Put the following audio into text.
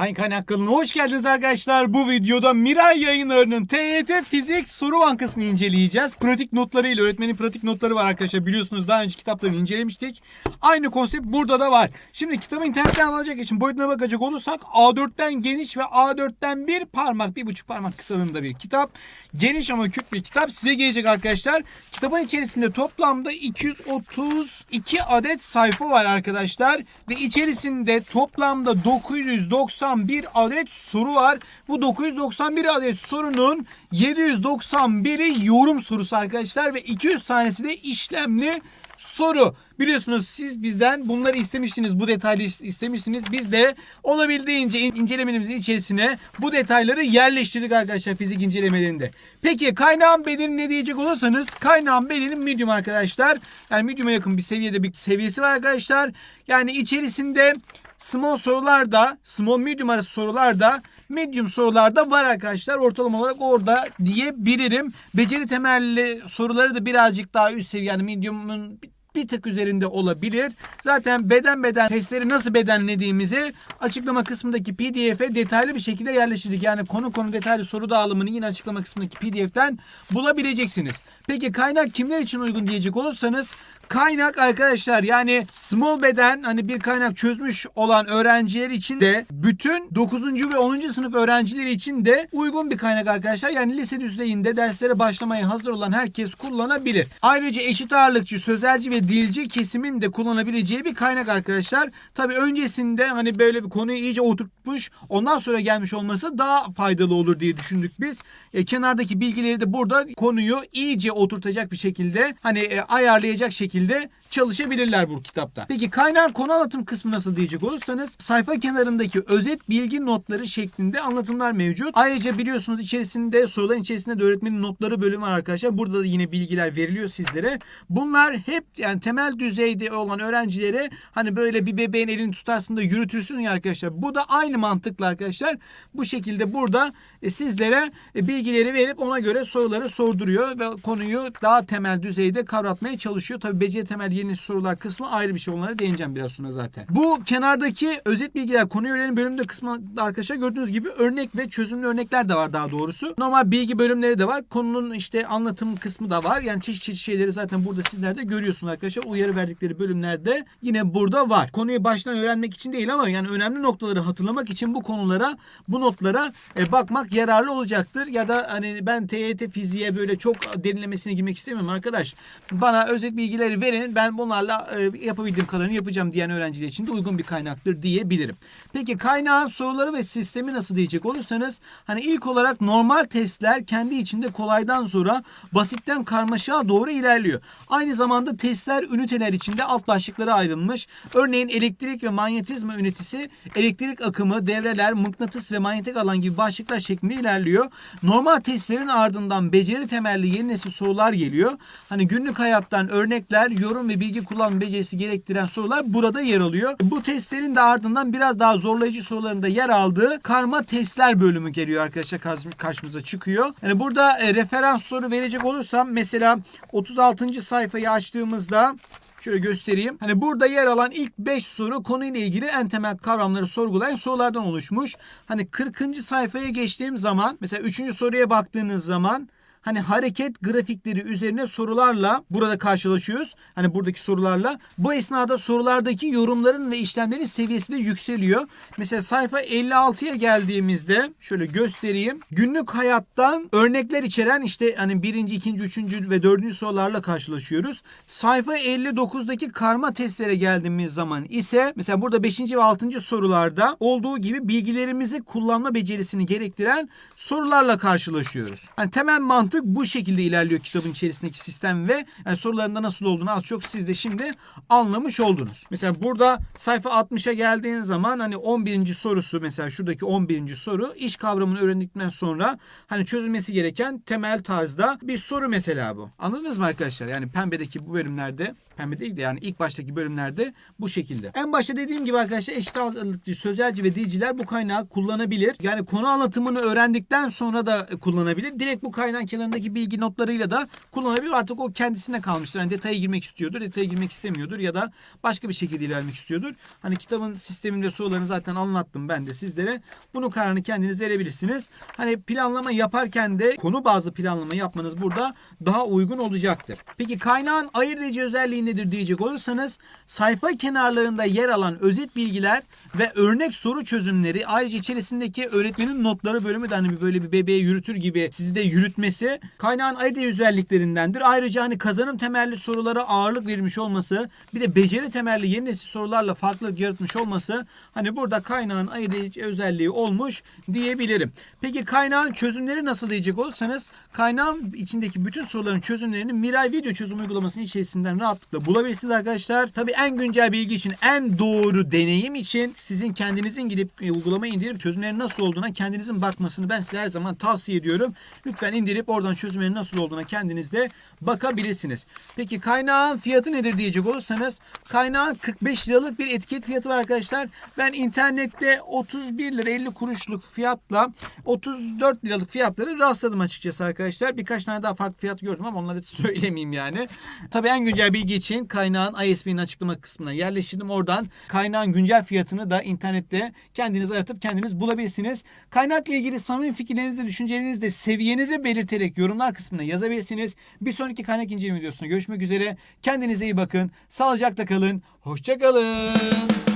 Hangi kaynak kanalına hoş geldiniz arkadaşlar. Bu videoda Miray yayınlarının TYT Fizik Soru Bankası'nı inceleyeceğiz. Pratik notlarıyla öğretmenin pratik notları var arkadaşlar. Biliyorsunuz daha önce kitaplarını incelemiştik. Aynı konsept burada da var. Şimdi kitabı internetten alacak için boyutuna bakacak olursak A4'ten geniş ve A4'ten bir parmak, bir buçuk parmak kısalığında bir kitap. Geniş ama küt bir kitap size gelecek arkadaşlar. Kitabın içerisinde toplamda 232 adet sayfa var arkadaşlar. Ve içerisinde toplamda 991 adet soru var. Bu 991 adet sorunun 791'i yorum sorusu arkadaşlar ve 200 tanesi de işlemli soru. Biliyorsunuz siz bizden bunları istemiştiniz, bu detaylı istemiştiniz. Biz de olabildiğince in- incelemenizin içerisine bu detayları yerleştirdik arkadaşlar fizik incelemelerinde. Peki kaynağın bedeni ne diyecek olursanız kaynağın bedeni medium arkadaşlar. Yani medium'a yakın bir seviyede bir seviyesi var arkadaşlar. Yani içerisinde Small sorularda, small medium arası sorularda, medium sorularda var arkadaşlar. Ortalama olarak orada diyebilirim. Beceri temelli soruları da birazcık daha üst seviye yani medium'un bir- tık üzerinde olabilir. Zaten beden beden testleri nasıl bedenlediğimizi açıklama kısmındaki pdf'e detaylı bir şekilde yerleştirdik. Yani konu konu detaylı soru dağılımını yine açıklama kısmındaki pdf'ten bulabileceksiniz. Peki kaynak kimler için uygun diyecek olursanız kaynak arkadaşlar yani small beden hani bir kaynak çözmüş olan öğrenciler için de bütün 9. ve 10. sınıf öğrencileri için de uygun bir kaynak arkadaşlar. Yani lise düzeyinde derslere başlamaya hazır olan herkes kullanabilir. Ayrıca eşit ağırlıkçı, sözelci ve dilci kesimin de kullanabileceği bir kaynak arkadaşlar. Tabi öncesinde hani böyle bir konuyu iyice oturtmuş ondan sonra gelmiş olması daha faydalı olur diye düşündük biz. E, kenardaki bilgileri de burada konuyu iyice oturtacak bir şekilde hani e, ayarlayacak şekilde çalışabilirler bu kitapta. Peki kaynağın konu anlatım kısmı nasıl diyecek olursanız sayfa kenarındaki özet bilgi notları şeklinde anlatımlar mevcut. Ayrıca biliyorsunuz içerisinde soruların içerisinde de öğretmenin notları bölümü var arkadaşlar. Burada da yine bilgiler veriliyor sizlere. Bunlar hep yani temel düzeyde olan öğrencilere hani böyle bir bebeğin elini tutarsın da yürütürsün ya arkadaşlar. Bu da aynı mantıkla arkadaşlar. Bu şekilde burada e, sizlere e, bilgileri verip ona göre soruları sorduruyor ve konuyu daha temel düzeyde kavratmaya çalışıyor. Tabi beceri temel yeni sorular kısmı ayrı bir şey. Onlara değineceğim biraz sonra zaten. Bu kenardaki özet bilgiler konuyu öğrenin bölümünde kısmında arkadaşlar gördüğünüz gibi örnek ve çözümlü örnekler de var daha doğrusu. Normal bilgi bölümleri de var. Konunun işte anlatım kısmı da var. Yani çeşit çeşit şeyleri zaten burada sizler de görüyorsunuz arkadaşlar. Uyarı verdikleri bölümlerde yine burada var. Konuyu baştan öğrenmek için değil ama yani önemli noktaları hatırlamak için bu konulara, bu notlara e, bakmak yararlı olacaktır. Ya da hani ben TYT fiziğe böyle çok derinlemesine girmek istemiyorum arkadaş. Bana özet bilgileri verin. Ben bunlarla e, yapabildiğim kadarını yapacağım diyen öğrenciler için de uygun bir kaynaktır diyebilirim. Peki kaynağın soruları ve sistemi nasıl diyecek olursanız hani ilk olarak normal testler kendi içinde kolaydan sonra basitten karmaşığa doğru ilerliyor. Aynı zamanda testler üniteler içinde alt başlıklara ayrılmış. Örneğin elektrik ve manyetizma ünitesi elektrik akımı, devreler, mıknatıs ve manyetik alan gibi başlıklar şeklinde ilerliyor. Normal testlerin ardından beceri temelli yeni nesil sorular geliyor. Hani günlük hayattan örnekler, yorum ve bilgi kullanma becerisi gerektiren sorular burada yer alıyor. Bu testlerin de ardından biraz daha zorlayıcı sorularında yer aldığı karma testler bölümü geliyor arkadaşlar karşı- karşımıza çıkıyor. Yani burada e, referans soru verecek olursam mesela 36. sayfayı açtığımızda Şöyle göstereyim. Hani burada yer alan ilk 5 soru konuyla ilgili en temel kavramları sorgulayan sorulardan oluşmuş. Hani 40. sayfaya geçtiğim zaman mesela 3. soruya baktığınız zaman hani hareket grafikleri üzerine sorularla burada karşılaşıyoruz. Hani buradaki sorularla. Bu esnada sorulardaki yorumların ve işlemlerin seviyesi de yükseliyor. Mesela sayfa 56'ya geldiğimizde şöyle göstereyim. Günlük hayattan örnekler içeren işte hani birinci, ikinci, üçüncü ve dördüncü sorularla karşılaşıyoruz. Sayfa 59'daki karma testlere geldiğimiz zaman ise mesela burada 5. ve 6. sorularda olduğu gibi bilgilerimizi kullanma becerisini gerektiren sorularla karşılaşıyoruz. Hani temel mantık bu şekilde ilerliyor kitabın içerisindeki sistem ve yani sorularında nasıl olduğunu az çok siz de şimdi anlamış oldunuz. Mesela burada sayfa 60'a geldiğin zaman hani 11. sorusu mesela şuradaki 11. soru iş kavramını öğrendikten sonra hani çözülmesi gereken temel tarzda bir soru mesela bu. Anladınız mı arkadaşlar? Yani pembedeki bu bölümlerde Pembe değil de yani ilk baştaki bölümlerde bu şekilde. En başta dediğim gibi arkadaşlar eşit ağırlıklı sözelci ve dilciler bu kaynağı kullanabilir. Yani konu anlatımını öğrendikten sonra da kullanabilir. Direkt bu kaynağın kenarındaki bilgi notlarıyla da kullanabilir. Artık o kendisine kalmıştır. Yani detaya girmek istiyordur, detaya girmek istemiyordur ya da başka bir şekilde ilerlemek istiyordur. Hani kitabın sisteminde sorularını zaten anlattım ben de sizlere. Bunun kararını kendiniz verebilirsiniz. Hani planlama yaparken de konu bazlı planlama yapmanız burada daha uygun olacaktır. Peki kaynağın ayırt edici özelliği nedir diyecek olursanız sayfa kenarlarında yer alan özet bilgiler ve örnek soru çözümleri ayrıca içerisindeki öğretmenin notları bölümü de hani böyle bir bebeğe yürütür gibi sizi de yürütmesi kaynağın edici özelliklerindendir. Ayrıca hani kazanım temelli sorulara ağırlık verilmiş olması bir de beceri temelli yeni nesil sorularla farklılık yaratmış olması hani burada kaynağın edici özelliği olmuş diyebilirim. Peki kaynağın çözümleri nasıl diyecek olursanız kaynağın içindeki bütün soruların çözümlerini Miray Video Çözüm uygulamasının içerisinden rahatlıkla bulabilirsiniz arkadaşlar. Tabii en güncel bilgi için, en doğru deneyim için sizin kendinizin gidip e, uygulamayı indirip çözümlerin nasıl olduğuna kendinizin bakmasını ben size her zaman tavsiye ediyorum. Lütfen indirip oradan çözümlerin nasıl olduğuna kendiniz de bakabilirsiniz. Peki kaynağın fiyatı nedir diyecek olursanız kaynağın 45 liralık bir etiket fiyatı var arkadaşlar. Ben internette 31 lira 50 kuruşluk fiyatla 34 liralık fiyatları rastladım açıkçası arkadaşlar. Birkaç tane daha farklı fiyat gördüm ama onları söylemeyeyim yani. Tabii en güncel bilgi için kaynağın ISB'nin açıklama kısmına yerleştirdim. Oradan kaynağın güncel fiyatını da internette kendiniz aratıp kendiniz bulabilirsiniz. Kaynakla ilgili samimi fikirlerinizi, düşüncelerinizi de seviyenizi belirterek yorumlar kısmına yazabilirsiniz. Bir sonraki kaynak inceleme videosunda görüşmek üzere. Kendinize iyi bakın. Sağlıcakla kalın. Hoşça kalın.